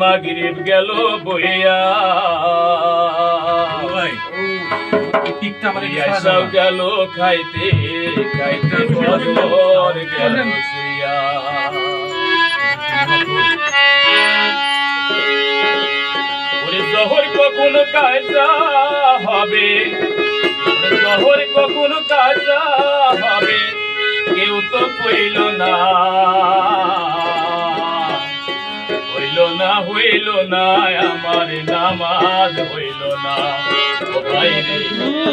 মাগরিব গেল বইয়া। ভাই এই পিকটা আমার একটু ইয়াসাও সাজাও না। গেল খাইতে খাইতে বদর গেল শুইয়া। জহর কখন কাজা হবে? জহর কখন কাজা হবে? কেউ তো কইল না। হইল না হইল না আমার নামাজ হইল না।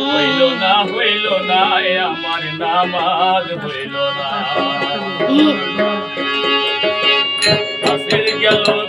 হইল না হইল না আমার নামাজ হইল না। গেল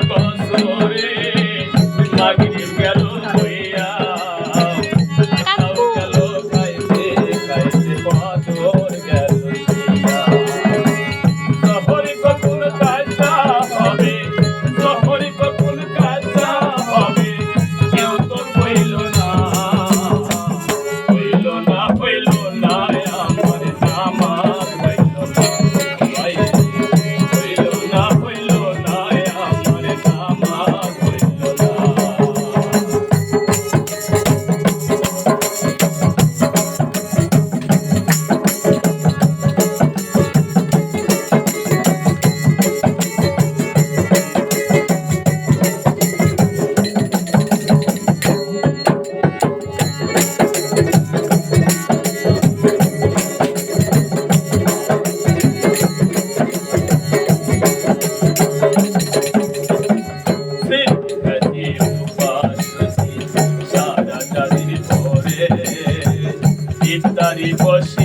was